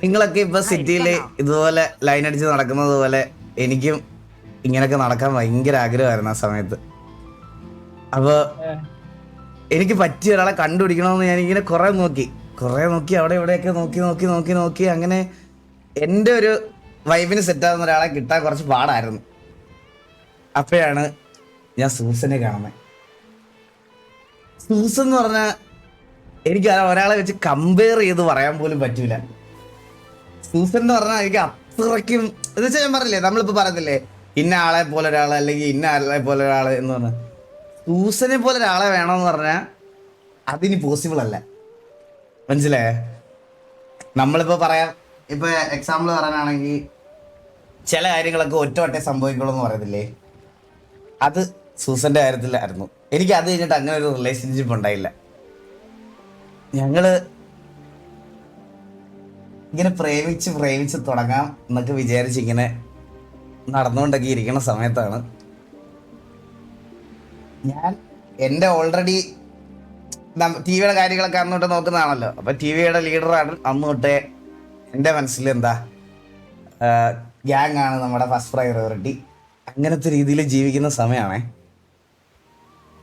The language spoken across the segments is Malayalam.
നിങ്ങളൊക്കെ ഇപ്പൊ സിറ്റിയിൽ ഇതുപോലെ ലൈൻ അടിച്ച് നടക്കുന്നത് പോലെ എനിക്കും ഇങ്ങനെയൊക്കെ നടക്കാൻ ഭയങ്കര ആഗ്രഹമായിരുന്നു ആ സമയത്ത്. അപ്പൊ എനിക്ക് പറ്റിയ ഒരാളെ കണ്ടുപിടിക്കണമെന്ന് ഞാൻ ഇങ്ങനെ കുറെ നോക്കി. കുറെ നോക്കി അവിടെ ഇവിടെയൊക്കെ നോക്കി നോക്കി നോക്കി നോക്കി. അങ്ങനെ എന്റെ ഒരു വൈബിന് സെറ്റാകുന്ന ഒരാളെ കിട്ടാൻ കുറച്ച് പാടായിരുന്നു. അപ്പോഴാണ് ഞാൻ സൂസനെ കാണുന്നത് സൂസൻ എന്ന് പറഞ്ഞാൽ എനിക്ക് ഒരാളെ വെച്ച് കമ്പയർ ചെയ്ത് പറയാൻ പോലും പറ്റൂല. സൂസൻ എന്ന് പറഞ്ഞാൽ എനിക്ക് അത്രയ്ക്കും എന്ന് വെച്ചാൽ ഞാൻ പറഞ്ഞില്ലേ നമ്മളിപ്പോ പറയത്തില്ലേ ഇന്ന ആളെ പോലെ ഒരാൾ അല്ലെങ്കിൽ ഇന്ന ആളെ പോലെ ഒരാൾ എന്ന് പറഞ്ഞാൽ സൂസനെ പോലെ ഒരാളെ വേണമെന്ന് പറഞ്ഞാൽ അതിനി പോസിബിൾ അല്ല. മനസ്സിലായേ? നമ്മളിപ്പോ പറയാം ഇപ്പൊ എക്സാമ്പിൾ പറയാനാണെങ്കിൽ ചില കാര്യങ്ങളൊക്കെ ഒറ്റ വട്ടേ സംഭവിക്കുള്ളൂ എന്ന് പറയത്തില്ലേ? അത് സൂസന്റെ കാര്യത്തിലായിരുന്നു. എനിക്ക് അത് കഴിഞ്ഞിട്ട് അങ്ങനെ ഒരു റിലേഷൻഷിപ്പ് ഉണ്ടായില്ല. ഞങ്ങൾ ഇങ്ങനെ പ്രേമിച്ച് പ്രേമിച്ച് തുടങ്ങാം എന്നൊക്കെ വിചാരിച്ച് ഇങ്ങനെ നടന്നുകൊണ്ടൊക്കെ ഇരിക്കുന്ന സമയത്താണ് ഞാൻ എന്റെ ഓൾറെഡി ടി വിയുടെ കാര്യങ്ങളൊക്കെ അന്ന് തൊട്ട് നോക്കുന്നതാണല്ലോ. അപ്പം ടി വിയുടെ ലീഡറാണ് അന്ന് തൊട്ടേ എന്റെ മനസ്സിൽ എന്താ ഗ്യാങ് ആണ് നമ്മുടെ ഫസ്റ്റ് പ്രയോറിറ്റി അങ്ങനത്തെ രീതിയിൽ ജീവിക്കുന്ന സമയമാണേ.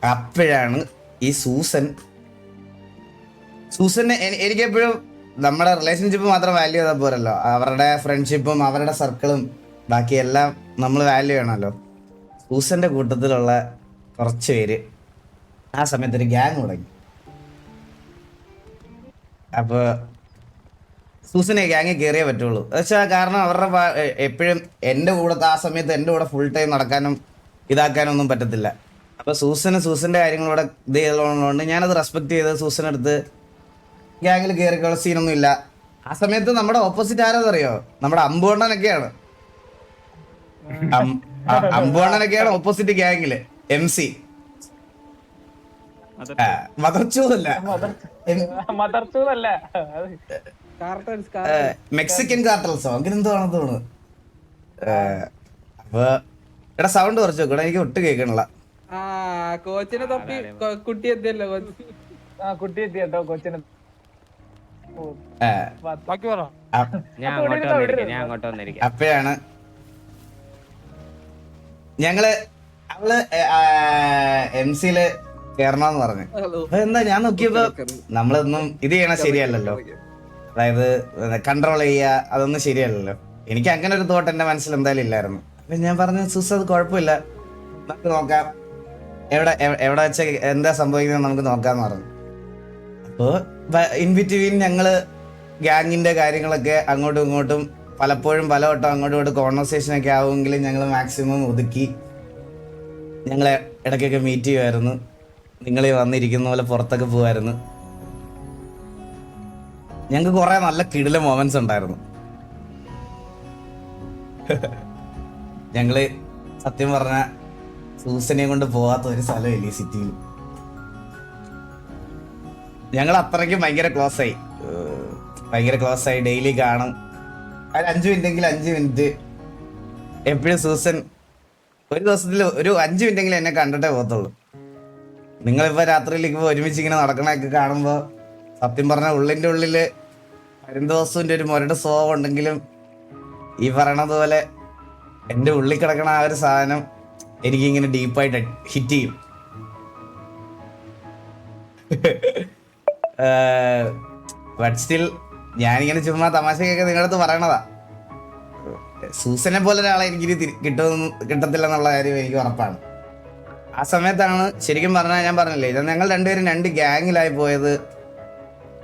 അപ്പോഴാണ് ഈ സൂസൻ സൂസന് എനി- എനിക്കെപ്പോഴും നമ്മുടെ റിലേഷൻഷിപ്പ് മാത്രം വാല്യൂ ചെയ്താൽ പോരല്ലോ. അവരുടെ ഫ്രണ്ട്ഷിപ്പും അവരുടെ സർക്കിളും ബാക്കി എല്ലാം നമ്മൾ വാല്യൂ ചെയ്യണമല്ലോ. സൂസന്റെ കൂട്ടത്തിലുള്ള കുറച്ച് പേര് ആ സമയത്ത് ഒരു ഗ്യാങ് തുടങ്ങി. അപ്പോൾ സൂസനെ ഗ്യാങ്ങിൽ കയറിയേ പറ്റുള്ളൂ. വെച്ചാൽ കാരണം അവരുടെ എപ്പോഴും എന്റെ കൂടെ ആ സമയത്ത് എന്റെ കൂടെ ഫുൾ ടൈം നടക്കാനും ഇതാക്കാനും ഒന്നും പറ്റത്തില്ല. അപ്പോൾ സൂസന് സൂസന്റെ കാര്യങ്ങളോടെ ഇത് ചെയ്തുള്ളതുകൊണ്ട് ഞാനത് റെസ്പെക്ട് ചെയ്ത് സൂസനെടുത്ത് ഗ്യാങ്ങിൽ കയറിക്കുള്ള സീനൊന്നും ഇല്ല ആ സമയത്ത് നമ്മുടെ ഓപ്പോസിറ്റ് ആരാന്നറിയോ? നമ്മുടെ അമ്പുവണ്ണനൊക്കെയാണ്. അമ്പുവണ്ണനൊക്കെയാണ് ഓപ്പോസിറ്റ് ഗ്യാങ്ങിൽ എം സി മദർച്ചൂതല്ല മെക്സിക്കൻ കാർട്ടൽസോ അങ്ങനെ എന്തോ ആണെന്ന് തോന്നുന്നു. അപ്പൊ എടാ സൗണ്ട് കുറച്ച് നോക്കണം എനിക്ക് ഒട്ട് കേൾക്കണില്ല. ആ കോച്ചിനെ തപ്പി കുട്ടി എത്തിയല്ലോ കോച്ച്. ആ കുട്ടി എത്തിയോ കൊച്ചിന് ഞാൻ അങ്ങോട്ട് വന്നിരിക്കാം ഞാൻ അങ്ങോട്ട് വന്നിരിക്കാം. അപ്പോഴാണ് ഞങ്ങൾ അവൾ എം സിയിൽ കേറണമെന്ന് പറഞ്ഞു. അപ്പൊ എന്താ ഞാൻ നോക്കിയപ്പോ നമ്മളൊന്നും ഇത് ചെയ്യണ ശരിയല്ലല്ലോ. അതായത് കൺട്രോൾ ചെയ്യുക അതൊന്നും ശരിയല്ലല്ലോ. എനിക്ക് അങ്ങനെ ഒരു തോട്ട് എന്റെ മനസ്സിൽ എന്തായാലും ഇല്ലായിരുന്നു. അപ്പൊ ഞാൻ പറഞ്ഞു സുസ് അത് കുഴപ്പമില്ല. നമുക്ക് നോക്കാം. എവിടെ എവിടെ വെച്ച എന്താ സംഭവിക്കുന്നത് നമുക്ക് നോക്കാന്ന് പറഞ്ഞു. അപ്പോൾ ഇൻ ബിറ്റ്വീൻ ഞങ്ങൾ ഗ്യാങ്ങിന്റെ കാര്യങ്ങളൊക്കെ അങ്ങോട്ടും ഇങ്ങോട്ടും പലപ്പോഴും പലവട്ടം അങ്ങോട്ടും ഇങ്ങോട്ടും കോൺവെർസേഷൻ ഒക്കെ ആവുമെങ്കിലും ഞങ്ങൾ മാക്സിമം ഒതുക്കി ഞങ്ങളെ ഇടയ്ക്കൊക്കെ മീറ്റ് ചെയ്യുമായിരുന്നു നിങ്ങൾ വന്നിരിക്കുന്ന പോലെ പുറത്തൊക്കെ പോകുമായിരുന്നു ഞങ്ങൾക്ക് കുറെ നല്ല കിടില മൊമെന്റ്സ് ഉണ്ടായിരുന്നു. ഞങ്ങൾ സത്യം പറഞ്ഞ സൂസനെ കൊണ്ട് പോവാത്ത ഒരു സ്ഥലമില്ല ഈ സിറ്റിയിൽ ഞങ്ങൾ അത്രയ്ക്കും ഭയങ്കര ക്ലോസ് ആയി. ഭയങ്കര ക്ലോസ് ആയി. ഡെയിലി കാണും. ഒരു അഞ്ചു മിനിറ്റെങ്കിലും അഞ്ച് മിനിറ്റ് എപ്പോഴും സൂസൻ ഒരു ദിവസത്തിൽ ഒരു അഞ്ച് മിനിറ്റെങ്കിലും എന്നെ കണ്ടിട്ടേ പോകത്തുള്ളൂ. നിങ്ങളിപ്പോ രാത്രിയിലേക്ക് ഒരുമിച്ച് ഇങ്ങനെ നടക്കണൊക്കെ കാണുമ്പോൾ സത്യം പറഞ്ഞ ഉള്ളിന്റെ ഉള്ളിൽ പരുന്തോസൂന്റെ ഒരു മുരട് സ്വഭാവം ഉണ്ടെങ്കിലും ഈ പറയണത് പോലെ എന്റെ ഉള്ളിൽ കിടക്കണ ആ ഒരു സാധനം എനിക്കിങ്ങനെ ഡീപ്പായിട്ട് ഹിറ്റ് ചെയ്യും. ബട്ട് സ്റ്റിൽ ഞാനിങ്ങനെ ചുമ്മാ തമാശയൊക്കെ നിങ്ങളുടെ അടുത്ത് പറയണതാ. സൂസനെ പോലെ ഒരാളെ എനിക്ക് കിട്ടും കിട്ടത്തില്ല എന്നുള്ള കാര്യം എനിക്ക് ഉറപ്പാണ്. ആ സമയത്താണ് ശരിക്കും പറഞ്ഞാൽ ഞാൻ പറഞ്ഞില്ലേ ഇതാ ഞങ്ങൾ രണ്ടുപേരും രണ്ട് ഗ്യാങ്ങിലായി പോയത്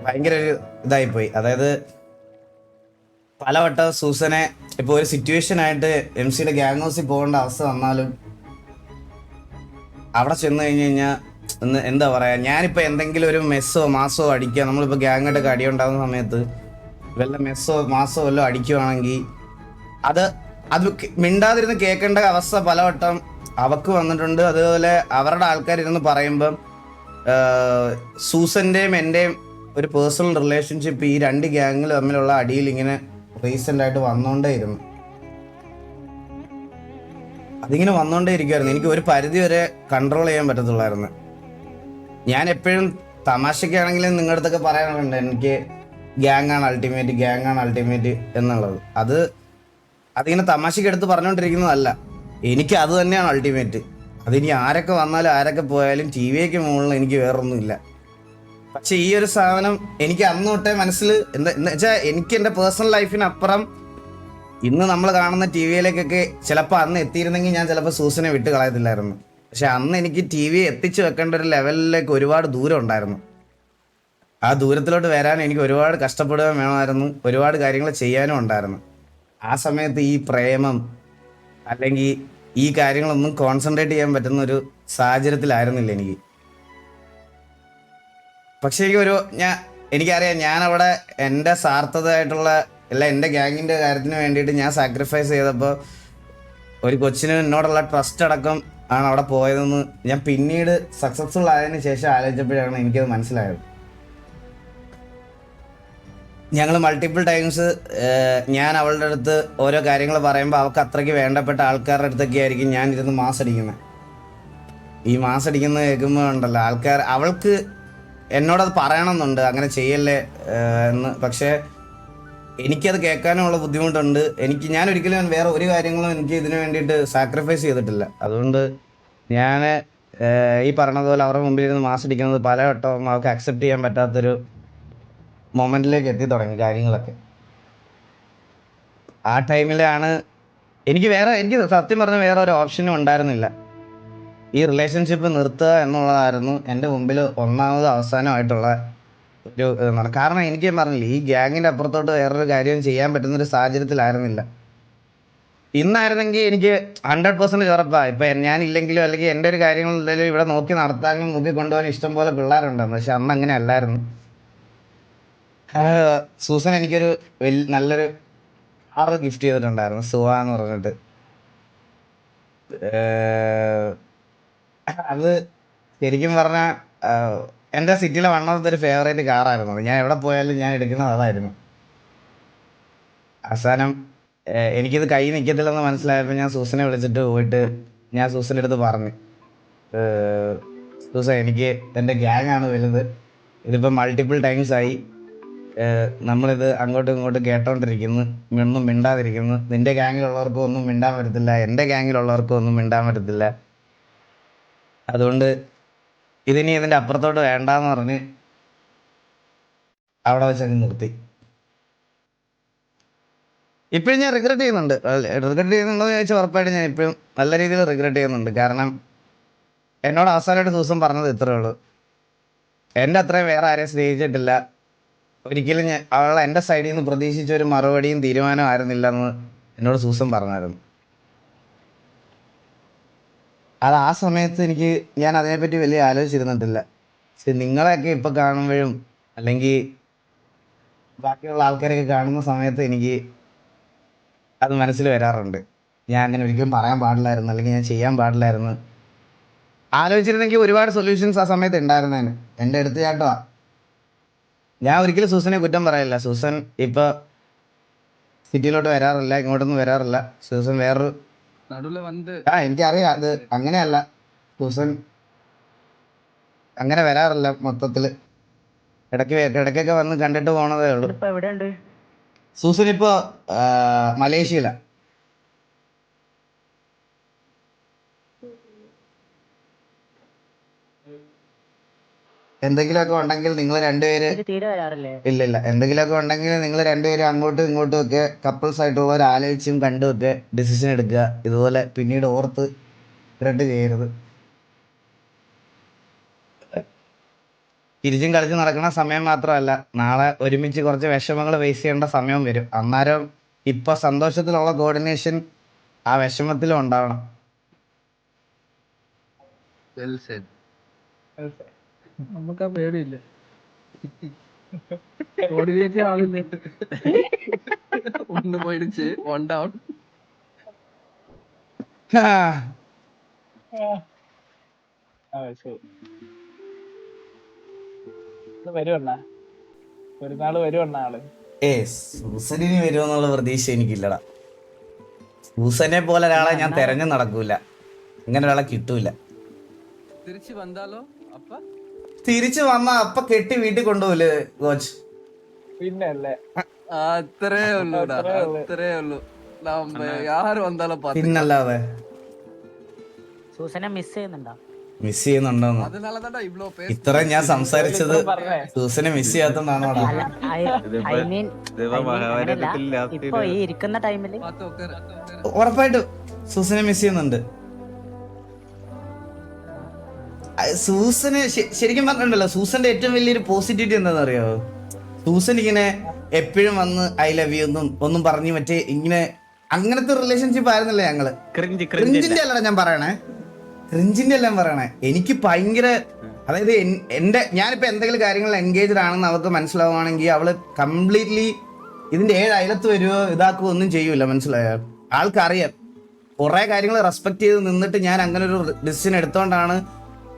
ഭയങ്കര ഒരു ഇതായി പോയി അതായത് പലവട്ടം സൂസനെ ഇപ്പോൾ ഒരു സിറ്റുവേഷൻ ആയിട്ട് എം സിയുടെ ഗ്യാങ് ഹൗസിൽ പോകേണ്ട അവസ്ഥ വന്നാലും അവിടെ ചെന്ന് കഴിഞ്ഞു കഴിഞ്ഞാൽ ഒന്ന് എന്താ പറയാ ഞാനിപ്പോൾ എന്തെങ്കിലും ഒരു മെസ്സോ മാസോ അടിക്കുക നമ്മളിപ്പോൾ അടി ഉണ്ടാകുന്ന സമയത്ത് വല്ല മെസ്സോ മാസോ വല്ലതും അടിക്കുവാണെങ്കിൽ അത് അത് മിണ്ടാതിരുന്ന് കേൾക്കേണ്ട അവസ്ഥ പലവട്ടം അവക്ക് വന്നിട്ടുണ്ട്. അതുപോലെ അവരുടെ ആൾക്കാർ ഇരുന്ന് പറയുമ്പം സൂസന്റെയും എന്റെയും ഒരു പേഴ്സണൽ റിലേഷൻഷിപ്പ് ഈ രണ്ട് ഗ്യാങ്ങിൽ തമ്മിലുള്ള അടിയിൽ ഇങ്ങനെ റീസെന്റ് ആയിട്ട് വന്നുകൊണ്ടേയിരുന്നു അതിങ്ങനെ വന്നുകൊണ്ടേ ഇരിക്കുമായിരുന്നു എനിക്ക് ഒരു പരിധി വരെ കൺട്രോൾ ചെയ്യാൻ പറ്റത്തുള്ളായിരുന്നു. ഞാൻ എപ്പോഴും തമാശക്കാണെങ്കിലും നിങ്ങളുടെ അടുത്തൊക്കെ എനിക്ക് ഗ്യാങ് ആണ് അൾട്ടിമേറ്റ് ഗ്യാങ് ആണ് അൾട്ടിമേറ്റ് എന്നുള്ളത്. അത് അതിങ്ങനെ തമാശക്ക് എടുത്ത് പറഞ്ഞുകൊണ്ടിരിക്കുന്നതല്ല എനിക്ക് അത് തന്നെയാണ് അൾട്ടിമേറ്റ് അതിനി ആരൊക്കെ വന്നാലും ആരൊക്കെ പോയാലും ടി വിയൊക്കെ മുകളിൽ എനിക്ക് വേറൊന്നുമില്ല. പക്ഷെ ഈ ഒരു സാധനം എനിക്ക് അന്ന് തൊട്ടേ മനസ്സിൽ എന്താ എന്ന് വെച്ചാൽ എനിക്ക് എന്റെ പേഴ്സണൽ ലൈഫിനപ്പുറം ഇന്ന് നമ്മൾ കാണുന്ന ടി വിയിലേക്കൊക്കെ ചിലപ്പോൾ അന്ന് എത്തിയിരുന്നെങ്കിൽ ഞാൻ ചിലപ്പോൾ സൂസനെ വിട്ട് കളയത്തില്ലായിരുന്നു. പക്ഷെ അന്ന് എനിക്ക് ടി വി എത്തിച്ചു വെക്കേണ്ട ഒരു ലെവലിലേക്ക് ഒരുപാട് ദൂരം ഉണ്ടായിരുന്നു. ആ ദൂരത്തിലോട്ട് വരാൻ എനിക്ക് ഒരുപാട് കഷ്ടപ്പെടുകയും വേണമായിരുന്നു. ഒരുപാട് കാര്യങ്ങൾ ചെയ്യാനും ഉണ്ടായിരുന്നു. ആ സമയത്ത് ഈ പ്രേമം അല്ലെങ്കിൽ ഈ കാര്യങ്ങളൊന്നും കോൺസെൻട്രേറ്റ് ചെയ്യാൻ പറ്റുന്ന ഒരു സാഹചര്യത്തിലായിരുന്നില്ല എനിക്ക്. പക്ഷെ എനിക്ക് ഒരു ഞാൻ എനിക്കറിയാം ഞാനവിടെ എന്റെ സാർത്ഥതയായിട്ടുള്ള അല്ല എന്റെ ഗ്യാങ്ങിന്റെ കാര്യത്തിന് വേണ്ടിയിട്ട് ഞാൻ സാക്രിഫൈസ് ചെയ്തപ്പോൾ ഒരു കൊച്ചിന് എന്നോടുള്ള ട്രസ്റ്റ് അടക്കം ആണ് അവിടെ പോയതെന്ന് ഞാൻ പിന്നീട് സക്സസ്ഫുൾ ആയതിനു ശേഷം ആലോചിച്ചപ്പോഴാണ് എനിക്കത് മനസ്സിലായത്. ഞങ്ങൾ മൾട്ടിപ്പിൾ ടൈംസ് ഞാൻ അവളുടെ അടുത്ത് ഓരോ കാര്യങ്ങൾ പറയുമ്പോൾ അവൾക്ക് അത്രയ്ക്ക് വേണ്ടപ്പെട്ട ആൾക്കാരുടെ അടുത്തൊക്കെ ആയിരിക്കും ഞാൻ ഇരുന്ന് മാസ് അടിക്കുന്നത് ഈ മാസ് അടിക്കുന്നത് കേൾക്കുമ്പോൾ ഉണ്ടല്ലോ ആൾക്കാർ അവൾക്ക് എന്നോടത് പറയണമെന്നുണ്ട് അങ്ങനെ ചെയ്യല്ലേ എന്ന്. പക്ഷേ എനിക്കത് കേൾക്കാനുള്ള ബുദ്ധിമുട്ടുണ്ട്. എനിക്ക് ഞാൻ ഒരിക്കലും വേറെ ഒരു കാര്യങ്ങളും എനിക്ക് ഇതിനു വേണ്ടിയിട്ട് സാക്രിഫൈസ് ചെയ്തിട്ടില്ല. അതുകൊണ്ട് ഞാൻ ഈ പറഞ്ഞതുപോലെ അവരുടെ മുമ്പിൽ ഇരുന്ന് മാസ് അടിക്കുന്നത് പലവട്ടം അവർക്ക് അക്സെപ്റ്റ് ചെയ്യാൻ പറ്റാത്തൊരു മൊമെന്റിലേക്ക് എത്തി തുടങ്ങി കാര്യങ്ങളൊക്കെ. ആ ടൈമിലാണ് എനിക്ക് വേറെ എനിക്ക് സത്യം പറഞ്ഞ വേറെ ഒരു ഓപ്ഷനും ഉണ്ടായിരുന്നില്ല. ഈ റിലേഷൻഷിപ്പ് നിർത്തുക എന്നുള്ളതായിരുന്നു എന്റെ മുമ്പിൽ ഒന്നാമത് അവസാനമായിട്ടുള്ള ഒരു കാരണം എനിക്ക് പറഞ്ഞില്ല ഈ ഗ്യാങ്ങിന്റെ അപ്പുറത്തോട്ട് വേറൊരു കാര്യം ചെയ്യാൻ പറ്റുന്ന ഒരു സാഹചര്യത്തിലായിരുന്നില്ല. ഇന്നായിരുന്നെങ്കിൽ എനിക്ക് ഹൺഡ്രഡ് പെർസെന്റ് ഉറപ്പാണ് ഇപ്പം ഞാനില്ലെങ്കിലും അല്ലെങ്കിൽ എന്റെ ഒരു കാര്യങ്ങൾ എന്തായാലും ഇവിടെ നോക്കി നടത്താനും നോക്കി കൊണ്ടുപോകാൻ ഇഷ്ടം പോലെ പിള്ളേരുണ്ടെന്ന് പക്ഷെ അന്ന് അങ്ങനെ അല്ലായിരുന്നു. സൂസൻ എനിക്കൊരു വലിയ നല്ലൊരു ആറ് ഗിഫ്റ്റ് ചെയ്തിട്ടുണ്ടായിരുന്നു. സുവ എന്ന് പറഞ്ഞിട്ട്. അത് ശരിക്കും പറഞ്ഞാൽ എന്റെ സിറ്റിയിലെ വൺ ഓഫ് ഒരു ഫേവറേറ്റ് കാറായിരുന്നു അത്. ഞാൻ എവിടെ പോയാലും ഞാൻ എടുക്കുന്നത് അതായിരുന്നു. അവസാനം എനിക്കിത് കൈ നിൽക്കത്തില്ലെന്ന് മനസ്സിലായപ്പോൾ ഞാൻ സൂസനെ വിളിച്ചിട്ട് പോയിട്ട് ഞാൻ സൂസന്റെ അടുത്ത് പറഞ്ഞു. സൂസ എനിക്ക് എന്റെ ഗ്യാങ് ആണ് വലുത്. ഇതിപ്പോൾ മൾട്ടിപ്പിൾ ടൈംസ് ആയി. നമ്മളിത് അങ്ങോട്ടും ഇങ്ങോട്ടും കേട്ടോണ്ടിരിക്കുന്നു. ഒന്നും മിണ്ടാതിരിക്കുന്നു. നിന്റെ ഗ്യാങ്ങിലുള്ളവർക്കും ഒന്നും മിണ്ടാൻ പറ്റത്തില്ല. എന്റെ ഗ്യാങ്ങിലുള്ളവർക്കും ഒന്നും മിണ്ടാൻ പറ്റത്തില്ല. അതുകൊണ്ട് ഇതിനി ഇതിന്റെ അപ്പുറത്തോട്ട് വേണ്ടാന്ന് പറഞ്ഞ് അവിടെ വെച്ച് അങ്ങ് നിർത്തി. ഇപ്പോഴും ഞാൻ റിഗ്രറ്റ് ചെയ്യുന്നുണ്ട്. റിഗ്രറ്റ് ചെയ്യുന്നുണ്ടോ എന്ന് ചോദിച്ചാൽ ഉറപ്പായിട്ട് ഞാൻ ഇപ്പോഴും നല്ല രീതിയിൽ റിഗ്രറ്റ് ചെയ്യുന്നുണ്ട്. കാരണം എന്നോട് അവസാനമായിട്ട് ദിവസം പറഞ്ഞത് ഇത്രയേ ഉള്ളൂ. എന്റെ അത്രയും വേറെ ആരെയും സ്നേഹിച്ചിട്ടില്ല. ഒരിക്കലും ഞാൻ അവൾ എന്റെ സൈഡിൽ നിന്ന് പ്രതീക്ഷിച്ച ഒരു മറുപടിയും തീരുമാനവും ആയിരുന്നില്ല എന്ന് എന്നോട് സൂസം പറഞ്ഞായിരുന്നു. അത് ആ സമയത്ത് എനിക്ക് ഞാൻ അതിനെപ്പറ്റി വലിയ ആലോചിച്ചിരുന്നിട്ടില്ല. പക്ഷെ നിങ്ങളെയൊക്കെ ഇപ്പം കാണുമ്പോഴും അല്ലെങ്കിൽ ബാക്കിയുള്ള ആൾക്കാരെയൊക്കെ കാണുന്ന സമയത്ത് എനിക്ക് അത് മനസ്സിൽ വരാറുണ്ട്. ഞാൻ അങ്ങനെ ഒരിക്കലും പറയാൻ പാടില്ലായിരുന്നു അല്ലെങ്കിൽ ഞാൻ ചെയ്യാൻ പാടില്ലായിരുന്നു. ആലോചിച്ചിരുന്നെങ്കിൽ ഒരുപാട് സൊല്യൂഷൻസ് ആ സമയത്ത് ഉണ്ടായിരുന്നേന്. എന്റെ അടുത്ത് ചേട്ടോ ഞാൻ ഒരിക്കലും സൂസനെ കുറ്റം പറയില്ല സൂസൻ ഇപ്പോൾ സിറ്റിയിലോട്ട് വരാറില്ല ഇങ്ങോട്ടൊന്നും വരാറില്ല. സൂസൻ വേറൊരു ആ എനിക്കറിയാം. അത് അങ്ങനെയല്ല. സൂസൻ അങ്ങനെ വരാറില്ല മൊത്തത്തിൽ. ഇടയ്ക്ക് ഇടയ്ക്കൊക്കെ വന്ന് കണ്ടിട്ട് പോണതേ ഉള്ളൂ. സൂസൻ ഇപ്പൊ ആ, എന്തെങ്കിലുമൊക്കെ ഉണ്ടെങ്കിൽ നിങ്ങൾ രണ്ടുപേര് ഇല്ല ഇല്ല എന്തെങ്കിലുമൊക്കെ ഉണ്ടെങ്കിൽ നിങ്ങൾ രണ്ടുപേരും അങ്ങോട്ടും ഇങ്ങോട്ടും ഒക്കെ കപ്പിൾസ് ആയിട്ടുള്ളവർ ആലോചിച്ചും കണ്ടും ഒക്കെ ഡിസിഷൻ എടുക്കുക. ഇതുപോലെ പിന്നീട് ഓർത്ത് ത്രെഡ് ചെയ്യരുത്. തിരിച്ചും കളിച്ച് നടക്കുന്ന സമയം മാത്രമല്ല നാളെ ഒരുമിച്ച് കുറച്ച് വിഷമങ്ങൾ ഫേസ് ചെയ്യേണ്ട സമയം വരും. അന്നേരം ഇപ്പൊ സന്തോഷത്തിലുള്ള കോർഡിനേഷൻ ആ വിഷമത്തിലും ഉണ്ടാവണം. നമുക്ക് ആ പേടിയില്ല? കോർഡിനേറ്റ് ആളില്ല? ഒന്ന് പോയിടിച്ച് വൺ ഡൗൺ സൂസനിന് വരുമെന്നുള്ള പ്രതീക്ഷ എനിക്കില്ലടാ. സൂസനെ പോലെ ഒരാളെ ഞാൻ തെരഞ്ഞു നടക്കൂല. ഇങ്ങനെ ഒരാളെ കിട്ടൂല. തിരിച്ചു വന്നാലോ? അപ്പ? തിരിച്ചു വന്ന അപ്പൊ കെട്ടി വീട്ടിൽ കൊണ്ടുപോകില്ലേ കോച്ച് പിന്നല്ലേ. അത്രേ ഉള്ളൂ അത്രേ ഉള്ളൂ. ആര് പിന്നല്ലാതെ. സൂസനെ മിസ് ചെയ്യുന്നുണ്ടോ? ചെയ്യുന്നുണ്ടോന്ന്. ഇത്ര ഞാൻ സംസാരിച്ചത് സൂസനെ മിസ് ചെയ്യാത്തോണ്ടാണോ ഈ ഇരിക്കുന്ന ടൈമിൽ ഉറപ്പായിട്ടും സൂസനെ മിസ് ചെയ്യുന്നുണ്ട്. സൂസന് ശരിക്കും പറഞ്ഞിട്ടുണ്ടല്ലോ സൂസന്റെ ഏറ്റവും വലിയൊരു പോസിറ്റിവിറ്റി എന്താണെന്ന് അറിയാമോ സൂസൻ ഇങ്ങനെ എപ്പോഴും വന്ന് ഐ ലവ് യു എന്നും ഒന്നും പറഞ്ഞു മറ്റേ ഇങ്ങനെ അങ്ങനത്തെ റിലേഷൻഷിപ്പ് ആയിരുന്നല്ലേ ഞങ്ങൾ? ക്രിഞ്ച് ക്രിഞ്ചിന്റെ അല്ലടാ ഞാൻ പറയണേ. ക്രിഞ്ചിന്റെ അല്ല ഞാൻ പറയണേ. എനിക്ക് ഭയങ്കര അതായത് എന്റെ ഞാനിപ്പോ എന്തെങ്കിലും കാര്യങ്ങളിൽ എൻഗേജ്ഡ് ആണെന്ന് അവർക്ക് മനസ്സിലാവുകയാണെങ്കിൽ അവൾ കംപ്ലീറ്റ്ലി ഇതിന്റെ ഏഴ് അയലത്ത് വരുവോ ഇതാക്കുവോ ഒന്നും ചെയ്യൂല മനസ്സിലായോ? ആൾക്കറിയാം. കുറെ കാര്യങ്ങൾ റെസ്പെക്ട് ചെയ്ത് നിന്നിട്ട് ഞാൻ അങ്ങനെ ഒരു ഡിസിഷൻ എടുത്തോണ്ടാണ്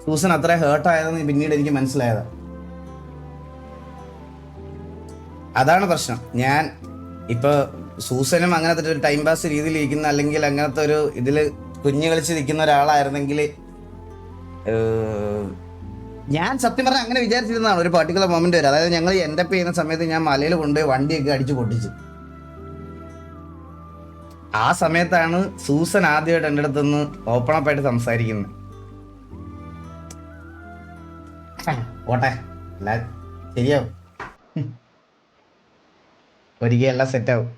സൂസൻ അത്ര ഹേർട്ട് ആയതെന്ന് പിന്നീട് എനിക്ക് മനസ്സിലായത്. അതാണ് പ്രശ്നം. ഞാൻ ഇപ്പൊ സൂസനും അങ്ങനത്തെ ഒരു ടൈം പാസ് രീതിയിൽ ഇരിക്കുന്ന അല്ലെങ്കിൽ അങ്ങനത്തെ ഒരു ഇതിൽ കുഞ്ഞു കളിച്ച് നിൽക്കുന്ന ഒരാളായിരുന്നെങ്കിൽ ഞാൻ സത്യം പറഞ്ഞാൽ അങ്ങനെ വിചാരിച്ചിരുന്നതാണ്. ഒരു പർട്ടിക്കുലർ മൊമെന്റ് വരെ. അതായത് ഞങ്ങൾ എന്റെ ചെയ്യുന്ന സമയത്ത് ഞാൻ മലയിൽ കൊണ്ടുപോയി വണ്ടിയൊക്കെ അടിച്ചു പൊട്ടിച്ചു. ആ സമയത്താണ് സൂസൻ ആദ്യമായിട്ട് എന്റെ അടുത്തുനിന്ന് ഓപ്പൺ അപ്പായിട്ട് സംസാരിക്കുന്നത്. ഓട്ടെ അല്ല ശരിയാവും. ഒരിക്കൽ എല്ലാം സെറ്റാവും.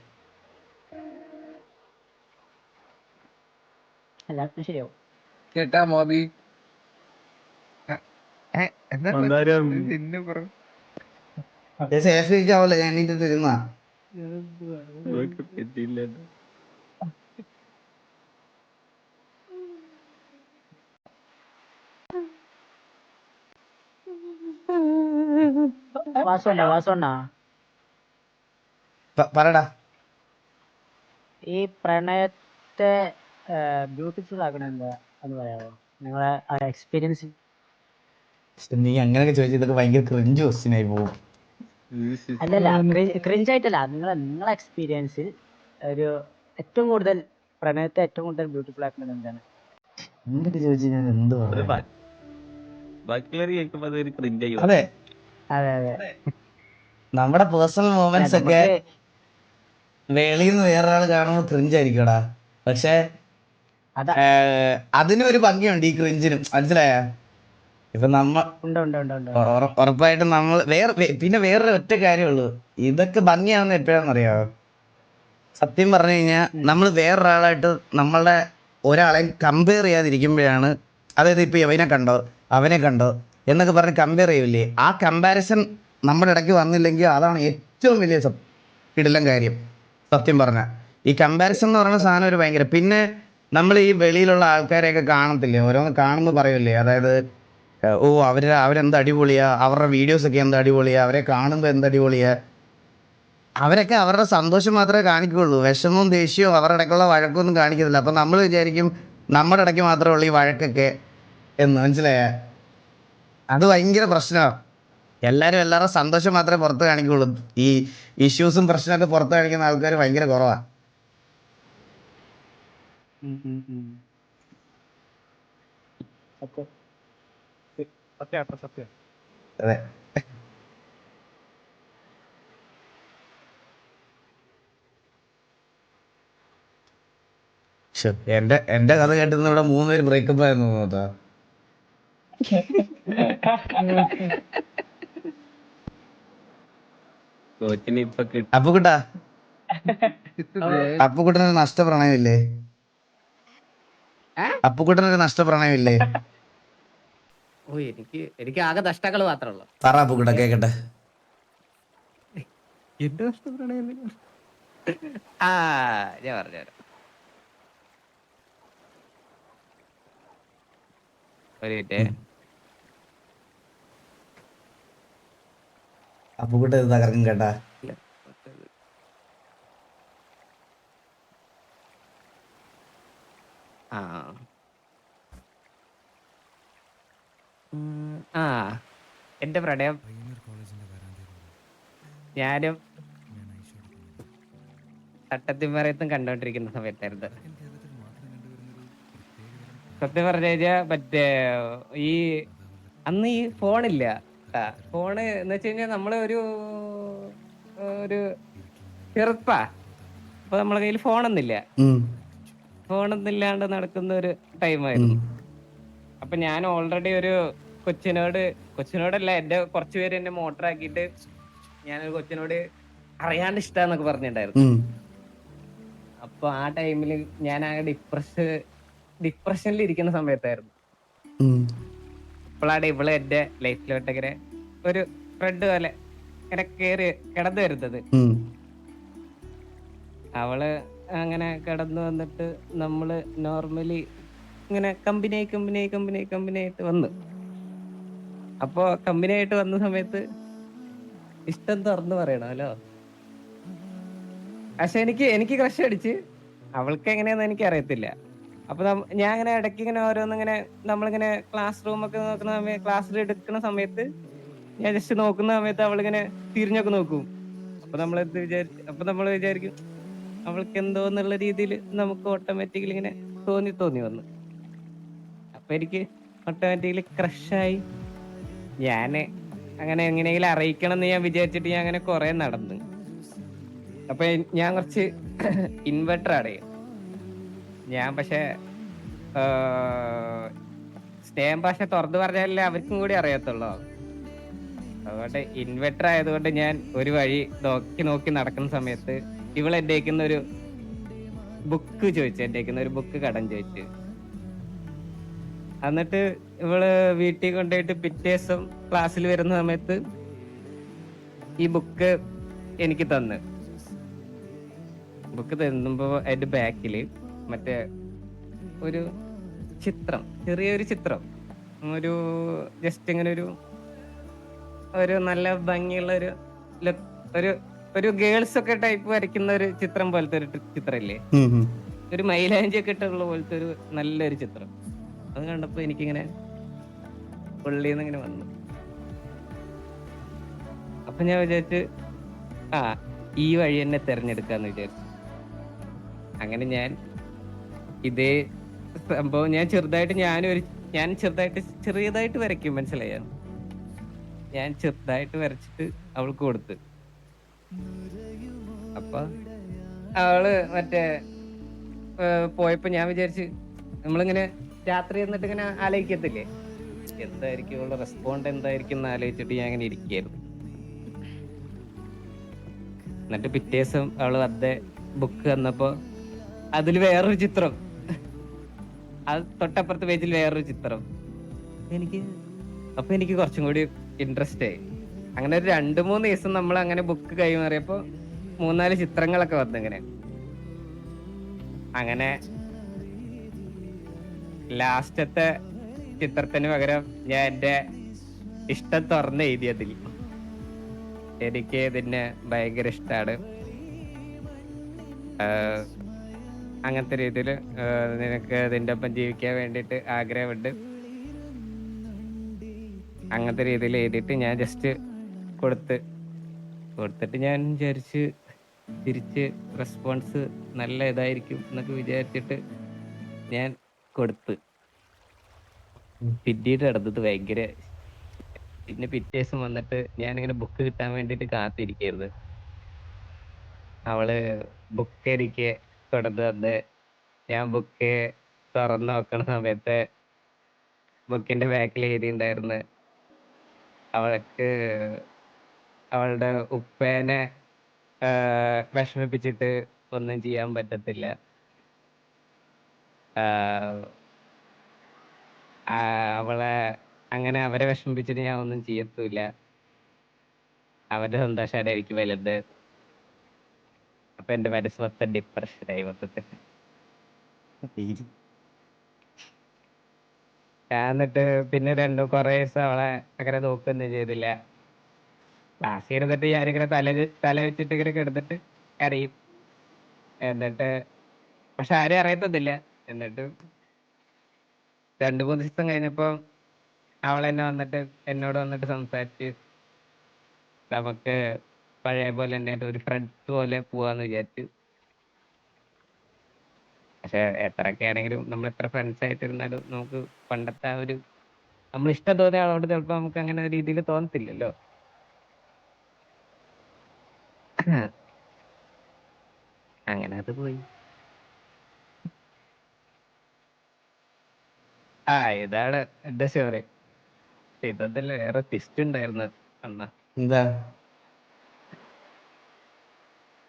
കേട്ടാ മോബി സേഫ് ഞാൻ ഇത് തരുന്ന. വാസുണ്ണ പറടാ. ഈ പ്രണയത്തെ ബ്യൂട്ടിഫുൾ ആക്കണ എന്താ എന്ന് പറയാമോ നിങ്ങളെ ആ എക്സ്പീരിയൻസ് നീ അങ്ങനെയൊക്കെ ചോദിച്ചാൽ ഇതൊക്കെ ഭയങ്കര ക്രിഞ്ച് ക്വസ്റ്റ്യൻ ആയി പോകും അല്ലല്ല ക്രിഞ്ച് ആയിട്ടല്ല. നിങ്ങളെ നിങ്ങളെ എക്സ്പീരിയൻസിൽ ഒരു ഏറ്റവും കൂടുതൽ പ്രണയത്തെ ഏറ്റവും കൂടുതൽ ബ്യൂട്ടിഫുൾ ആക്കുന്നത് എന്താണ്? എന്നിട്ട് ചോദിച്ചു ഞാൻ എന്ത് പറയാം ബാക്കിയുള്ളവർ കേൾക്കുമ്പോ ക്രിഞ്ച് ആയി അതെ അതെ അതെ. നമ്മുടെ പേഴ്സണൽ മൂവ്മെന്റ്സ് ഒക്കെ വെളിയിൽ നിന്ന് വേറൊരാൾ കാണുമ്പോൾ ക്രിഞ്ചായിരിക്കടാ പക്ഷെ അതിന് ഏർ, അതിനും ഒരു ഭംഗിയുണ്ട് ഈ ക്രിഞ്ചിനും മനസ്സിലായ? ഇപ്പൊ നമ്മ ഉറപ്പായിട്ടും നമ്മൾ വേറെ പിന്നെ വേറൊരു ഒറ്റ കാര്യമുള്ളൂ. ഇതൊക്കെ ഭംഗിയാവുന്ന എപ്പോഴാണെന്നറിയാമോ സത്യം പറഞ്ഞു കഴിഞ്ഞാൽ നമ്മൾ വേറൊരാളായിട്ട് നമ്മളുടെ ഒരാളെ കമ്പയർ ചെയ്യാതിരിക്കുമ്പോഴാണ് അതായത് ഇപ്പൊ ഇവനെ കണ്ടോ? അവനെ കണ്ടോ? എന്നൊക്കെ പറഞ്ഞ് കമ്പയർ ചെയ്യില്ലേ ആ കമ്പാരിസൺ നമ്മുടെ ഇടയ്ക്ക് വന്നില്ലെങ്കിൽ അതാണ് ഏറ്റവും വലിയ ഇടലം കാര്യം. സത്യം പറഞ്ഞ. ഈ കമ്പാരിസൺ എന്ന് പറയുന്ന സാധനം ഒരു ഭയങ്കര പിന്നെ നമ്മൾ ഈ വെളിയിലുള്ള ആൾക്കാരെയൊക്കെ കാണത്തില്ലേ? ഓരോന്ന് കാണുമ്പോൾ പറയില്ലേ? അതായത് ഓ അവർ അവരെന്ത് അടിപൊളിയാ? അവരുടെ വീഡിയോസൊക്കെ എന്ത് അടിപൊളിയാ? അവരെ കാണുമ്പോൾ എന്ത് അടിപൊളിയാ? അവരൊക്കെ അവരുടെ സന്തോഷം മാത്രമേ കാണിക്കുകയുള്ളൂ. വിഷമവും ദേഷ്യവും അവരുടെ ഇടയ്ക്കുള്ള വഴക്കൊന്നും കാണിക്കുന്നില്ല അപ്പം നമ്മൾ വിചാരിക്കും നമ്മുടെ ഇടയ്ക്ക് മാത്രമേ ഉള്ളൂ ഈ വഴക്കൊക്കെ എന്ന്. മനസ്സിലായ? അത് ഭയങ്കര പ്രശ്നമാണ് എല്ലാവരും എല്ലാവരുടെ സന്തോഷം മാത്രമേ പുറത്ത് കാണിക്കുള്ളൂ. ഈ ഇഷ്യൂസും പ്രശ്നമൊക്കെ പുറത്ത് കാണിക്കുന്ന ആൾക്കാർ ഭയങ്കര കുറവാണ് അതെ. എന്റെ എന്റെ കഥ കേട്ടിരുന്ന ഇവിടെ മൂന്നുപേര് ബ്രേക്കപ്പ് ആയിരുന്നു കിട്ടും. അപ്പുക്കുട്ടാ അപ്പുക്കുട്ടനൊരു നഷ്ടപ്രണയമില്ലേ? അപ്പുക്കുട്ടനൊരു നഷ്ടപ്രണയമില്ലേ? ഓ എനിക്ക് എനിക്ക് ആകെ നഷ്ടങ്ങൾ മാത്രമേ ഉള്ളൂ പറ അപ്പുകുട്ട കേക്കട്ടെ. എന്റെ പ്രണയമില്ല ആ ഞാൻ പറഞ്ഞുതരാം ഒരു മിനിറ്റ്. അപ്പുക്കുട്ട തകർക്കും കേട്ടാ. ആ. ആ. എന്റെ പ്രണയം. ഞാനും തട്ടത്തിമറയത്തും കണ്ടോണ്ടിരിക്കുന്ന സമയത്തായിരുന്നു. സത്യം പറഞ്ഞു കഴിഞ്ഞാ മറ്റേ ഈ അന്ന് ഈ ഫോണില്ല. ഫോണ് എന്ന് വെച്ച് കഴിഞ്ഞാൽ നമ്മൾ ഒരു ഒരു ചെറുപ്പാ അപ്പൊ നമ്മളെ കയ്യിൽ ഫോണൊന്നുമില്ല ഫോണൊന്നില്ലാണ്ട് നടക്കുന്ന ഒരു ടൈമായിരുന്നു. അപ്പൊ ഞാൻ ഓൾറെഡി ഒരു കൊച്ചിനോട് കൊച്ചിനോടല്ല എന്റെ കുറച്ചുപേര് എന്നെ മോട്ടർ ആക്കിയിട്ട് ഞാനൊരു കൊച്ചിനോട് അറിയാണ്ട് ഇഷ്ടാന്നൊക്കെ പറഞ്ഞിട്ടുണ്ടായിരുന്നു. അപ്പൊ ആ ടൈമിൽ ഞാൻ ആ ഡിപ്രസ് ഡിപ്രഷനിൽ ഇരിക്കുന്ന സമയത്തായിരുന്നു. അപ്പോഴാണ് ഇവൾ എന്റെ ലൈഫിലോട്ട് ഇങ്ങനെ ഒരു ഫ്രണ്ട് പോലെ ഇങ്ങനെ കേറി കിടന്നു വരുന്നത്. അവൾ അങ്ങനെ കിടന്നു വന്നിട്ട് നമ്മൾ നോർമലി ഇങ്ങനെ കമ്പനി ആയി കമ്പനി ആയി കമ്പനി ആയി കമ്പനി ആയിട്ട് വന്നു. അപ്പോ കമ്പനി ആയിട്ട് വന്ന സമയത്ത് ഇഷ്ടം തുറന്നു പറയണമല്ലോ പക്ഷെ എനിക്ക് എനിക്ക് ക്രഷ് അടിച്ച് അവൾക്ക് എങ്ങനെയാന്ന് എനിക്ക് അറിയത്തില്ല അപ്പൊ ഞാൻ ഇങ്ങനെ ഇടയ്ക്ക് ഇങ്ങനെ ഓരോന്നിങ്ങനെ നമ്മളിങ്ങനെ ക്ലാസ് റൂം ഒക്കെ നോക്കുന്ന സമയത്ത് ക്ലാസ് റൂം എടുക്കുന്ന സമയത്ത് ഞാൻ ജസ്റ്റ് നോക്കുന്ന സമയത്ത് അവളിങ്ങനെ തിരിഞ്ഞൊക്കെ നോക്കും. അപ്പൊ നമ്മൾ വിചാരിച്ചു അപ്പൊ നമ്മൾ വിചാരിക്കും അവൾക്ക് എന്തോ എന്നുള്ള രീതിയിൽ നമുക്ക് ഓട്ടോമാറ്റിക്കലി ഇങ്ങനെ തോന്നി തോന്നി വന്നു. അപ്പൊ എനിക്ക് ഓട്ടോമാറ്റിക്കലി ക്രഷായി ഞാൻ അങ്ങനെ എങ്ങനെയെങ്കിലും അറിയിക്കണം എന്ന് ഞാൻ വിചാരിച്ചിട്ട് ഞാൻ അങ്ങനെ കുറെ നടന്നു. അപ്പൊ ഞാൻ കുറച്ച് ഇൻവെർട്ടർ ആണ് ഞാൻ പക്ഷെ സ്നേഹം ഭാഷ തുറന്നു പറഞ്ഞാലേ അവർക്കും കൂടി അറിയത്തുള്ളൂ. അതുകൊണ്ട് ഇൻവെർട്ടർ ആയതുകൊണ്ട് ഞാൻ ഒരു വഴി നോക്കി നോക്കി നടക്കുന്ന സമയത്ത് ഇവൾ എന്റെ ഒരു ബുക്ക് ചോദിച്ചു എന്റെ ഒരു ബുക്ക് കടം ചോദിച്ചു. എന്നിട്ട് ഇവൾ വീട്ടിൽ കൊണ്ടുപോയിട്ട് പിറ്റേ ദിവസം ക്ലാസ്സിൽ വരുന്ന സമയത്ത് ഈ ബുക്ക് എനിക്ക് തന്ന്. ബുക്ക് തന്നുമ്പോ അതിന്റെ ബാക്കിൽ മറ്റേ ഒരു ചിത്രം ചെറിയൊരു ചിത്രം. ഒരു ജസ്റ്റ് ഇങ്ങനെ ഒരു ഒരു നല്ല ഭംഗിയുള്ള ഒരു ഒരു ഒരു ഗേൾസ് ഒക്കെ ടൈപ്പ് വരയ്ക്കുന്ന ഒരു ചിത്രം പോലത്തെ ഒരു ചിത്രമില്ലേ. ഒരു മൈലാഞ്ചി ഒക്കെ ഇട്ടുള്ള പോലത്തെ ഒരു നല്ലൊരു ചിത്രം. അത് കണ്ടപ്പോ എനിക്കിങ്ങനെ പുള്ളിന്ന് ഇങ്ങനെ വന്നു. അപ്പൊ ഞാൻ വിചാരിച്ചു ആ ഈ വഴി തന്നെ തെരഞ്ഞെടുക്കാന്ന് വിചാരിച്ചു. അങ്ങനെ ഞാൻ ഇതേ സംഭവം ഞാൻ ചെറുതായിട്ട് ഞാൻ ഒരു ഞാൻ ചെറുതായിട്ട് ചെറിയതായിട്ട് വരയ്ക്കും മനസ്സിലായോ? ഞാൻ ചെറുതായിട്ട് വരച്ചിട്ട് അവൾക്ക് കൊടുത്ത്. അപ്പൊ അവൾ മറ്റേ പോയപ്പോ ഞാൻ വിചാരിച്ച് നമ്മളിങ്ങനെ രാത്രി എന്നിട്ട് ഇങ്ങനെ ആലോചിക്കത്തില്ലേ? എന്തായിരിക്കും അവളുടെ റെസ്പോണ്ട് എന്തായിരിക്കും എന്ന് ആലോചിച്ചിട്ട് ഞാൻ അങ്ങനെ ഇരിക്കുകയായിരുന്നു. എന്നിട്ട് പിറ്റേ ദിവസം അവൾ അതെ ബുക്ക് തന്നപ്പോ അതിൽ വേറൊരു ചിത്രം. അത് തൊട്ടപ്പുറത്തെ പേജിൽ വേറൊരു ചിത്രം. എനിക്ക് അപ്പൊ എനിക്ക് കുറച്ചും കൂടി ഇൻട്രസ്റ്റ് ആയി. അങ്ങനെ ഒരു രണ്ടു മൂന്ന് ദിവസം നമ്മൾ അങ്ങനെ ബുക്ക് കൈമാറിയപ്പോ മൂന്നാൽ ചിത്രങ്ങളൊക്കെ വന്നു ഇങ്ങനെ അങ്ങനെ ലാസ്റ്റത്തെ ചിത്രത്തിന് പകരം ഞാൻ എന്റെ ഇഷ്ടം തുറന്ന് എഴുതിയതിൽ. എനിക്ക് ഇതിനെ ഭയങ്കര ഇഷ്ടമാണ് അങ്ങനത്തെ രീതിയിൽ നിനക്ക് ഇതിന്റെ ഒപ്പം ജീവിക്കാൻ വേണ്ടിയിട്ട് ആഗ്രഹമുണ്ട്. അങ്ങനത്തെ രീതിയിൽ എഴുതിയിട്ട് ഞാൻ ജസ്റ്റ് കൊടുത്ത് കൊടുത്തിട്ട് ഞാൻ വിചാരിച്ച് തിരിച്ച് റെസ്പോൺസ് നല്ല ഇതായിരിക്കും എന്നൊക്കെ വിചാരിച്ചിട്ട് ഞാൻ കൊടുത്ത്. പിന്നീട് നടന്നത് ഭയങ്കര പിന്നെ പിറ്റേ ദിവസം വന്നിട്ട് ഞാനിങ്ങനെ ബുക്ക് കിട്ടാൻ വേണ്ടിയിട്ട് കാത്തിരിക്കരുത് അവൾ ബുക്ക് എനിക്ക് കൊണ്ടു തന്ന് ഞാൻ ബുക്ക് തുറന്നു നോക്കണ സമയത്ത് ബുക്കിന്റെ ബാക്കിൽ എഴുതിണ്ടായിരുന്നു അവൾക്ക് അവളുടെ ഉപ്പേനെ വിഷമിപ്പിച്ചിട്ട് ഒന്നും ചെയ്യാൻ പറ്റത്തില്ല. അവളെ അങ്ങനെ അവരെ വിഷമിപ്പിച്ചിട്ട് ഞാൻ ഒന്നും ചെയ്യത്തുമില്ല അവരുടെ സന്തോഷമാണ് എനിക്ക് വലുത്. അപ്പൊ എന്റെ മനസ്സ് മൊത്തം ഡിപ്രഷനായി മൊത്തത്തിൽ. ഞാൻ എന്നിട്ട് പിന്നെ രണ്ടു കൊറേ ദിവസം അവളെ അങ്ങനെ നോക്കൊന്നും ചെയ്തില്ല. ക്ലാസ് ഇരുന്നിട്ട് ഞാനിങ്ങനെ തല തല വെച്ചിട്ട് ഇങ്ങനെ കിടന്നിട്ട് കരയും. എന്നിട്ട് പക്ഷെ ആരും അറിയത്തൊന്നുമില്ല. എന്നിട്ട് രണ്ടു മൂന്ന് ദിവസം കഴിഞ്ഞപ്പോ അവൾ എന്നെ വന്നിട്ട് എന്നോട് വന്നിട്ട് സംസാരിച്ച് നമുക്ക് പഴയ പോലെ തന്നെ ഒരു ഫ്രണ്ട്സ് പോലെ പോവാന്ന് വിചാരിച്ചു. പക്ഷെ എത്രയൊക്കെ ആണെങ്കിലും നമ്മൾ എത്ര ഫ്രണ്ട്സ് ആയിട്ടിരുന്നാലും നമുക്ക് പണ്ടത്തെ ആ ഒരു നമ്മൾ ഇഷ്ടം തോന്നിയ ആളോട് ചിലപ്പോ നമുക്ക് അങ്ങനെ രീതിയിൽ തോന്നത്തില്ലല്ലോ. അങ്ങനെ അത് പോയി. ആ ഇതാണ് എന്റെ സ്റ്റോറി ഇതല്ലേ വേറെ ട്വിസ്റ്റ് ഉണ്ടായിരുന്നു അണ്ണ എന്താ?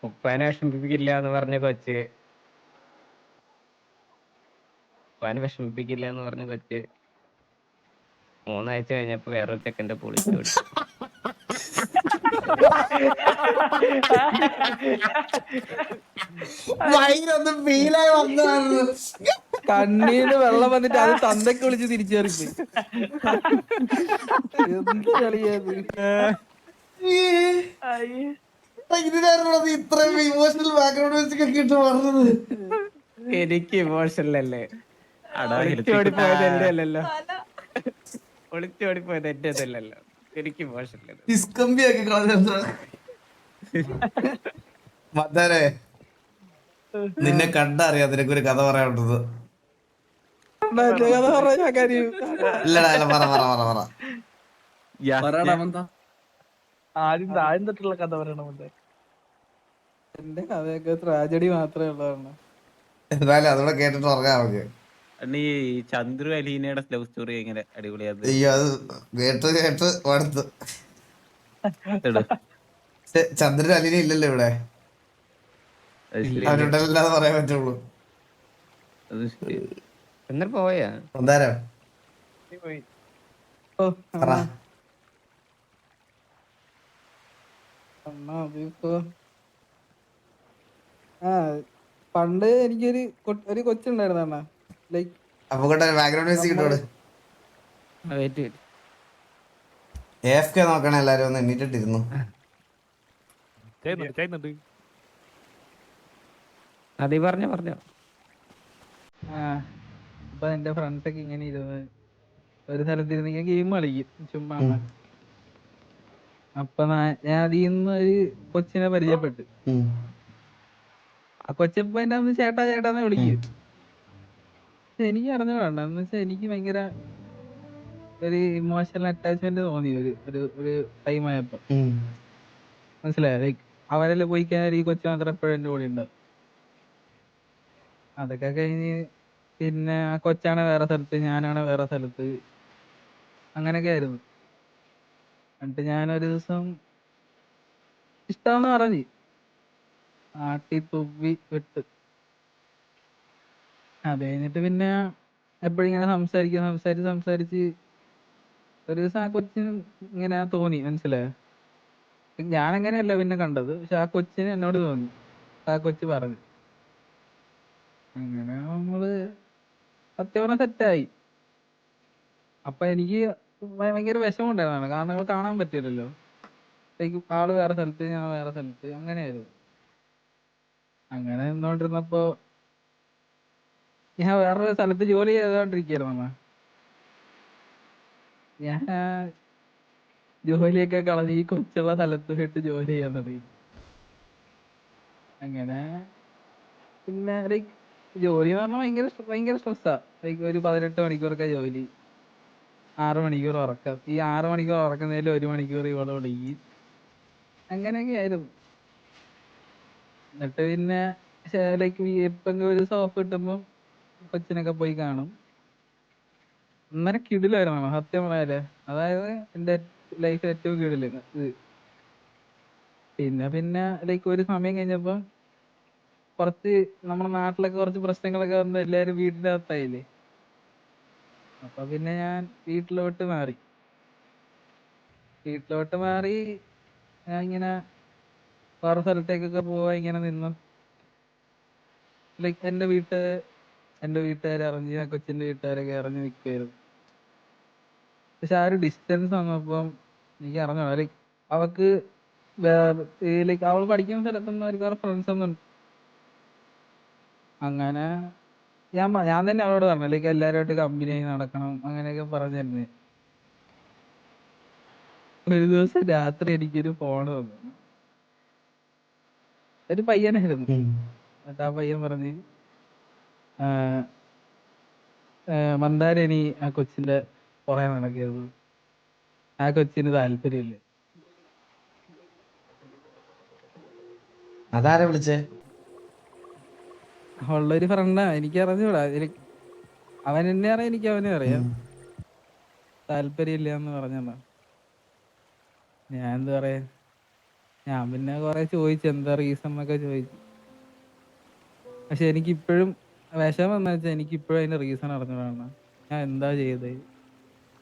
ഉപ്പാനെ വിഷമിപ്പിക്കില്ല എന്ന് പറഞ്ഞ കൊച്ച്. ഉപ്പാനെ വിഷമിപ്പിക്കില്ല എന്ന് പറഞ്ഞ കൊച്ച് മൂന്നാഴ്ച കഴിഞ്ഞപ്പോ വേറൊരു ചെക്കന്റെ പൊളിച്ചു കൊടുത്തു ഭയങ്കര ഫീലായി വന്നതാണ്. കണ്ണീര് വെള്ളം വന്നിട്ട് അത് തന്തയ്ക്ക് വിളിച്ച് തിരിച്ചറിഞ്ഞു. എന്ത് കളിയത് ഇതിനായിരുന്നു നീ ഇത്രയും ഇമോഷണൽ ബാക്ക്ഗ്രൗണ്ട് മ്യൂസിക് ഒക്കെ ഇട്ട് പറഞ്ഞത്. എനിക്ക് ഇമോഷണൽ അല്ലേ? അടാ ഒളിച്ചോടി പോയത് എന്റെ അല്ലല്ലോ. ഒളിച്ചോടി പോയത് എന്റെ അല്ലല്ലോ എനിക്ക് ഇമോഷണൽ ഡിസ്കമ്പി ആക്കി കളഞ്ഞ നിന്നെ കണ്ടറിയാം കഥ പറയാനുള്ളത്. കഥ പറഞ്ഞ ഇല്ലടാ ഇല്ല പറ പറ പറ ആദ്യം ആദ്യം തൊട്ടുള്ള കഥ പറയണമെന്ന് എന്റെ കഥയൊക്കെ ട്രാജഡി മാത്രമേ ഉള്ളതാണ് എന്തായാലും അതോടെ കേട്ടിട്ട് ഉറങ്ങാൻ നമുക്ക്. അണ്ണീ ചന്ദ്രു അലീനയുടെ ലവ് സ്റ്റോറി എങ്ങനെ അടിപൊളിയാത് അയ്യോ അത് കേട്ട് കേട്ട് മടുത്ത് എടോ, ചന്ദ്രൻ അലിനെ ഇല്ലല്ലോ ഇവിടെ. അത് ശരി. അവരുണ്ടല്ലാതെ പറയാൻ പറ്റുള്ളൂ. അത് ശരി. എന്നിട്ട് പോയാ? എന്തായാലും ഓ പറ. അണ്ണാ അതിപ്പോ ആ പണ്ട് എനിക്കൊരു ഒരു കൊച്ചുണ്ടായിരുന്നു അണ്ണാ. ലൈക്ക് അപ്പൊ കൂടെ ബാക്ക്ഗ്രൗണ്ട് മ്യൂസിക് ഇട്ടോട്. വെയിറ്റ് എഫ് കെ നോക്കണേ എല്ലാരും ഒന്ന് എണ്ണീറ്റിട്ടിരുന്നു. അതീ പറഞ്ഞോ പറഞ്ഞോ. ആ അപ്പൊ എന്റെ ഫ്രണ്ട്സ് ഒക്കെ ഇങ്ങനെ ഇരുന്ന് ഒരു സ്ഥലത്ത് ഇരുന്ന് ഗെയിം കളിക്കും ചുമ്മാ അപ്പൊ ഞാൻ അതിൽ നിന്ന് ഒരു കൊച്ചിനെ പരിചയപ്പെട്ടു. ആ കൊച്ചപ്പ എന്നെ ഒന്ന് ചേട്ടാ ചേട്ടാന്ന് വിളിക്കും. പക്ഷെ എനിക്ക് അറിഞ്ഞു വേണ്ട എന്ന് വെച്ചാൽ എനിക്ക് ഭയങ്കര ഒരു ഇമോഷണൽ അറ്റാച്ച്മെന്റ് തോന്നി ഒരു ഒരു ഒരു ടൈം ആയപ്പോ. മനസ്സിലായോ? ലൈക്ക് അവരെല്ലാം പോയി കഴിഞ്ഞാൽ ഈ കൊച്ചു മാത്രം എപ്പോഴും എന്റെ കൂടെ ഉണ്ടാവും. അതൊക്കെ കഴിഞ്ഞ് പിന്നെ ആ കൊച്ചാണ് വേറെ സ്ഥലത്ത് ഞാനാണ് വേറെ സ്ഥലത്ത്. അങ്ങനെയൊക്കെ ആയിരുന്നു. എന്നിട്ട് ഒരു ദിവസം ഇഷ്ടമാണെന്ന് പറഞ്ഞ്. ആട്ടി തുപ്പി വിട്ട്. അത് കഴിഞ്ഞിട്ട് പിന്നെ എപ്പോഴും ഇങ്ങനെ സംസാരിക്കും സംസാരിച്ച് സംസാരിച്ച് ഒരു ദിവസം ആ കൊച്ചിന് ഇങ്ങനെ തോന്നി മനസ്സിലായോ? ഞാൻ അങ്ങനെയല്ല പിന്നെ കണ്ടത് പക്ഷെ ആ കൊച്ചിന് എന്നോട് തോന്നി ആ കൊച്ചു പറഞ്ഞു. അങ്ങനെ നമ്മൾ സത്യം പറഞ്ഞ സെറ്റായി. അപ്പൊ എനിക്ക് ഭയ- ഭയങ്കര വിഷമമുണ്ടായിരുന്നു കാരണം ഇവളെ കാണാൻ പറ്റില്ലല്ലോ എനിക്ക് ആൾ വേറെ സ്ഥലത്ത് ഞാൻ വേറെ സ്ഥലത്ത് അങ്ങനെയായിരുന്നു. അങ്ങനെ നിന്നോണ്ടിരുന്നപ്പോ ഞാൻ വേറൊരു സ്ഥലത്ത് ജോലി ചെയ്തോണ്ടിരിക്കുകയായിരുന്നു അമ്മ. ഞാൻ ജോലിയൊക്കെ കളഞ്ഞ് ഈ കൊച്ചുള്ള സ്ഥലത്ത് പോയിട്ട് ജോലി ചെയ്യാൻ തുടങ്ങി. അങ്ങനെ പിന്നെ ലൈക്ക് ജോലി എന്ന് പറഞ്ഞാൽ ഭയങ്കര ഭയങ്കര സ്ട്രെസ്സാ ലൈക്ക് ഒരു പതിനെട്ട് മണിക്കൂറൊക്കെ ജോലി. ആറ് മണിക്കൂർ ഉറക്കം. ഈ ആറ് മണിക്കൂർ ഉറക്കുന്നതിൽ ഒരു മണിക്കൂർ ഇവിടെ വിളിക്കും അങ്ങനെയൊക്കെ ആയിരുന്നു. എന്നിട്ട് പിന്നെ ലൈക്ക് ഇപ്പം ഒരു സോപ്പ് കിട്ടുമ്പോൾ കൊച്ചിനൊക്കെ പോയി കാണും. അന്നേരം കിടിലായിരുന്നു. സത്യം പറയാല്ലേ അതായത് എന്റെ ലൈഫ് ഏറ്റവും കിടിൽ ഇത്. പിന്നെ പിന്നെ ലൈക്ക് ഒരു സമയം കഴിഞ്ഞപ്പോ കുറച്ച് നമ്മുടെ നാട്ടിലൊക്കെ കുറച്ച് പ്രശ്നങ്ങളൊക്കെ വന്ന് എല്ലാരും വീടിന്റെ അകത്തായില്ലേ? അപ്പൊ പിന്നെ ഞാൻ വീട്ടിലോട്ട് മാറി. വീട്ടിലോട്ട് മാറി ഞാൻ ഇങ്ങനെ വേറെ സ്ഥലത്തേക്കൊക്കെ പോവാ ഇങ്ങനെ നിന്നു. ലൈക്ക് എന്റെ വീട്ട് എന്റെ വീട്ടുകാരെ അറിഞ്ഞ് കൊച്ചിന്റെ വീട്ടുകാരൊക്കെ അറിഞ്ഞ് നിൽക്കുമായിരുന്നു പക്ഷെ ആ ഒരു ഡിസ്റ്റൻസ് വന്നപ്പം എനിക്ക് അറിഞ്ഞോ ലൈക്ക് അവക്ക് ലൈക്ക് അവൾ പഠിക്കുന്ന സ്ഥലത്തൊന്നും അവർക്ക് വേറെ ഫ്രണ്ട്സ് ഒന്നും അങ്ങനെ ഞാൻ ഞാൻ തന്നെ അവളോട് പറഞ്ഞു ലൈക്ക് എല്ലാവരുമായിട്ട് കമ്പനി ആയി നടക്കണം അങ്ങനെയൊക്കെ പറഞ്ഞിരുന്നു. ഒരു ദിവസം രാത്രി എനിക്കൊരു ഫോൺ വന്നു. ഒരു പയ്യനായിരുന്നു. എന്നിട്ട് ആ പയ്യൻ പറഞ്ഞ് മന്ദാരനി ആ, കൊച്ചിന്റെ പുറകെ നടക്കരുത്. ആ കൊച്ചിന് താല്പര്യമില്ല. അതാരാ വിളിച്ചേ? ഉള്ളൊരു ഫ്രണ്ടാ എനിക്ക് അറിഞ്ഞൂടാ അവൻ എന്നെ അറിയാം എനിക്ക് അവനെ അറിയാം. താല്പര്യമില്ല എന്ന് പറഞ്ഞതാ. ഞാൻ എന്താ പറയാ? ഞാൻ പിന്നെ കൊറേ ചോദിച്ചു എന്താ റീസൺ എന്നൊക്കെ ചോദിച്ചു. പക്ഷെ എനിക്ക് ഇപ്പോഴും വിഷമം എന്ന് വെച്ചാൽ എനിക്ക് ഇപ്പോഴും അതിന്റെ റീസൺ അറിഞ്ഞതാണ് ഞാൻ എന്താ ചെയ്തത്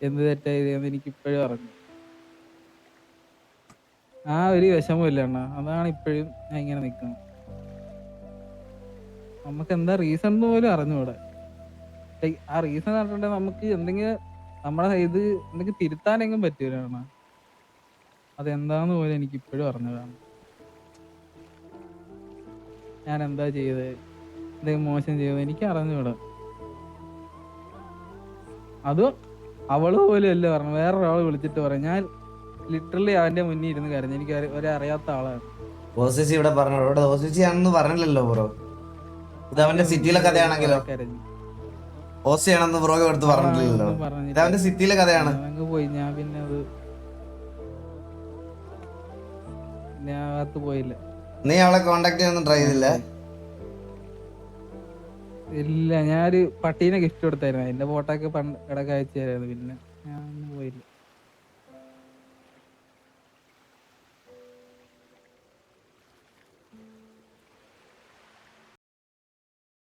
എന്ത് തെറ്റാ ചെയ്തതെന്ന് എനിക്ക് ഇപ്പോഴും അറിഞ്ഞു. ആ ഒരു വിഷമമില്ല അണ്ണാ. അതാണ് ഇപ്പോഴും ഞാൻ ഇങ്ങനെ നിൽക്കുന്നത് നമുക്ക് എന്താ റീസൺ പോലും അറിഞ്ഞൂടെ ആ റീസൺ അറിഞ്ഞിട്ടുണ്ടെങ്കിൽ നമുക്ക് എന്തെങ്കിലും നമ്മുടെ ഇത് എന്തെങ്കിലും തിരുത്താനെങ്കിലും പറ്റൂലാണ് അതെന്താന്ന് പോലും എനിക്ക് ഇപ്പോഴും അറിഞ്ഞതാണ് ഞാൻ എന്താ ചെയ്തത് എന്തെങ്കിലും മോശം ചെയ്തത് എനിക്ക് അറിഞ്ഞൂടാ അത് അവൾ പോലും അല്ല പറഞ്ഞു വേറൊരാൾ വിളിച്ചിട്ട് പറയും. ഞാൻ ലിറ്ററലി അവന്റെ മുന്നിൽ ഇരുന്ന് കരഞ്ഞു. എനിക്ക് ഒരു- അറിയാത്ത ആളാണ്. ഓസിസി ഇവിടെ പറഞ്ഞു ഇവിടെ ഓസിസി ആണെന്ന് പറഞ്ഞില്ലല്ലോ ബ്രോ. ഇത് അവന്റെ സിറ്റിയിലെ കഥയാണെങ്കിലോ? കരഞ്ഞു. ഓസി ആണെന്ന് ബ്രോ എടുത്ത് പറഞ്ഞില്ലല്ലോ ഇത് അവന്റെ സിറ്റിയിലെ കഥയാണ്. അങ്ങ് പോയി. ഞാൻ പിന്നെ ഞാൻ അകത്ത് പോയില്ല. നീ അവളെ കോണ്ടാക്ട് ചെയ്യാനൊന്നും ട്രൈ ചെയ്തില്ല? ഇല്ല ഞാനൊരു പട്ടീനെ ഗിഫ്റ്റ് കൊടുത്തായിരുന്നു. അതിന്റെ ഫോട്ടോ ഒക്കെ പണ്ട് ഇടയ്ക്ക് അയച്ചു തരായിരുന്നു. പിന്നെ ഞാൻ പോയില്ല.